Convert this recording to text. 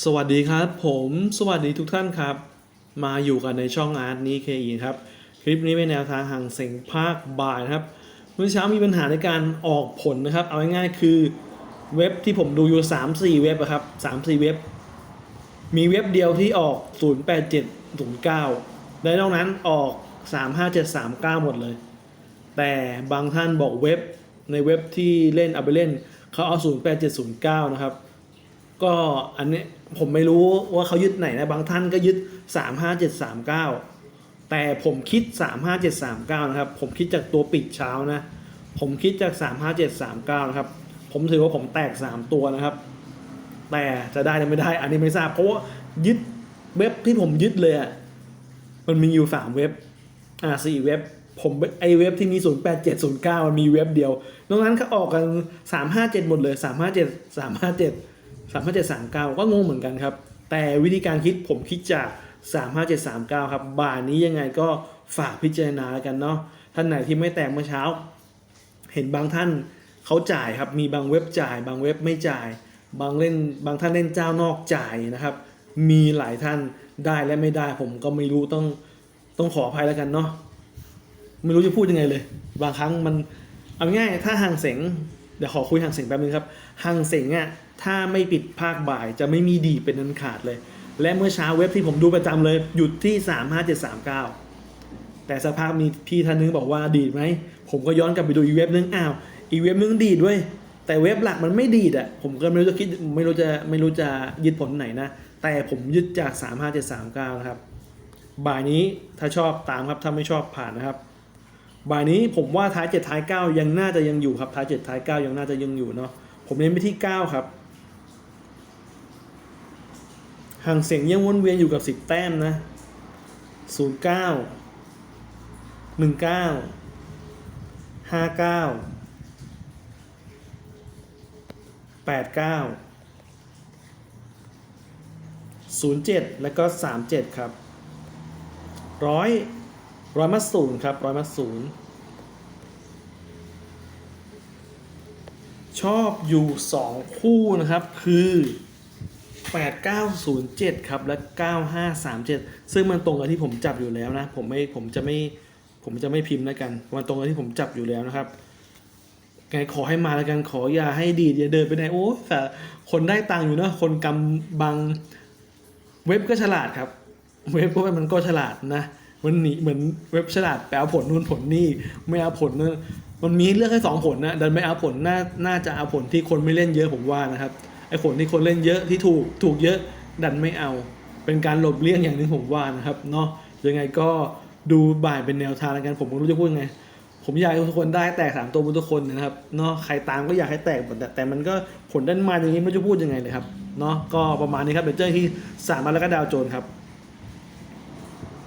สวัสดีครับ ผมสวัสดีทุกท่านครับ มาอยู่กันในช่องอาร์ตนี้เคอีครับ คลิปนี้เป็นแนวทางห่างเสียงภาคบ่ายนะครับเมื่อเช้ามีปัญหาในการออกผลนะครับ เอาง่ายๆคือเว็บที่ผมดูอยู่ 3-4 เว็บอะครับ 3-4 เว็บ มีเว็บเดียวที่ออก 08709 และนอกนั้นออก 35739 หมดเลย แต่บางท่านบอกเว็บในเว็บที่เล่นเอาไปเล่นเขาเอา 08709 นะครับ ก็อันนี้ผมไม่รู้ว่าเขายึดไหนนะ บางท่านก็ยึด 35739 แต่ผมคิด 35739 นะครับ ผมคิดจากตัวปิดเช้านะ ผมคิดจาก 35739 นะครับ ผมถือว่าผมแตก 3 ตัวนะครับ แต่จะได้หรือไม่ได้ อันนี้ไม่ทราบ เพราะว่ายึดเว็บที่ผมยึดเลยอะมันมีอยู่ 3 เว็บ อ่าสี่เว็บ ผมไอเว็บที่มี 08709 มันมีเว็บเดียว นอกนั้นเขาออกกัน 357 หมดเลย 357 357 35739ก็งงเหมือนกันครับ แต่วิธีการคิดผมคิดจาก35739ครับบ่ายนี้ยังไงก็ฝากพิจารณาแล้วกันเนาะท่านไหนที่ไม่แตกเมื่อเช้า เห็นบางท่านเขาจ่ายครับมีบางเว็บจ่าย บางเว็บไม่จ่าย บางเล่นบางท่านเล่นเจ้านอกจ่ายนะครับ มีหลายท่านได้และไม่ได้ ผมก็ไม่รู้ต้องต้องขออภัยแล้วกันเนาะไม่รู้จะพูดยังไงเลย บางครั้งมันเอาง่ายถ้าห่างเสง เดี๋ยวขอคุยห่างเสียงแป๊บนึงครับห่างเสียงอะถ้าไม่ปิดภาคบ่ายจะไม่มีดีเป็นนันขาดเลย และเมื่อเช้าเว็บที่ผมดูประจำเลยหยุดที่35739แต่สภาพมีพี่ท่านนึงบอกว่าดีดไหม ผมก็ย้อนกลับไปดูอีเว็บนึงอ้าว อีเว็บนึงดีดด้วย แต่เว็บหลักมันไม่ดีดอะผมก็ไม่รู้จะคิดไม่รู้จะไม่รู้จะยึดผลไหนนะ แต่ผมยึดจาก 35739 นะครับ บ่ายนี้ถ้าชอบตามครับ ถ้าไม่ชอบผ่านนะครับ บ่ายนี้ผมว่าท้ายเจ็ดท้ายเก้ายังน่าจะยังอยู่ครับท้ายเจ็ดท้ายเก้ายังน่าจะยังอยู่เนาะผมเน้นไปที่เก้าครับห่างเสียงยังวนเวียนอยู่กับสิบแต้มนะศูนย์เก้าหนึ่งเก้าห้าเก้าแปดเก้าศูนย์เจ็ดแล้วก็สามเจ็ดครับร้อย ร้อยมัดศูนย์ครับร้อยมัดศูนย์ชอบอยู่ 2 คู่นะครับ คือ 8907 ครับ และ 9537 ซึ่งมันตรงกับที่ผมจับอยู่แล้วนะ ผมไม่ผมจะไม่ผมจะไม่พิมพ์แล้วกัน มันตรงกับที่ผมจับอยู่แล้วนะครับไงขอให้มาแล้วกันขออย่าให้ดีดอย่าเดินไปไหนโอ้แต่คนได้ตังค์อยู่นะคนกำบังเว็บก็ฉลาดครับ เว็บก็มันก็ฉลาดนะ มันหนีเหมือนเว็บฉลาดไปเอาผลนู่นผลนี่ไม่เอาผลนะมันมีเลือกแค่สองผลนะดันไม่เอาผลน่าน่าจะเอาผลที่คนไม่เล่นเยอะผมว่านะครับไอ้ผลที่คนเล่นเยอะที่ถูกถูกเยอะดันไม่เอา เป็นการหลบเลี่ยงอย่างหนึ่งผมว่านะครับเนาะยังไงก็ดูบ่ายเป็นแนวทางแล้วกันผมไม่รู้จะพูดยังไง ผมอยากให้ทุกคนได้แตกสามตัวบนทุกคนนะครับเนาะใครตามก็อยากให้แตกหมดแต่แต่มันก็ผลด้านมาอย่างนี้ไม่รู้จะพูดยังไงเลยครับเนาะก็ประมาณนี้ครับเดี๋ยวเจอที่สามมาแล้วก็ดาวโจนส์ครับ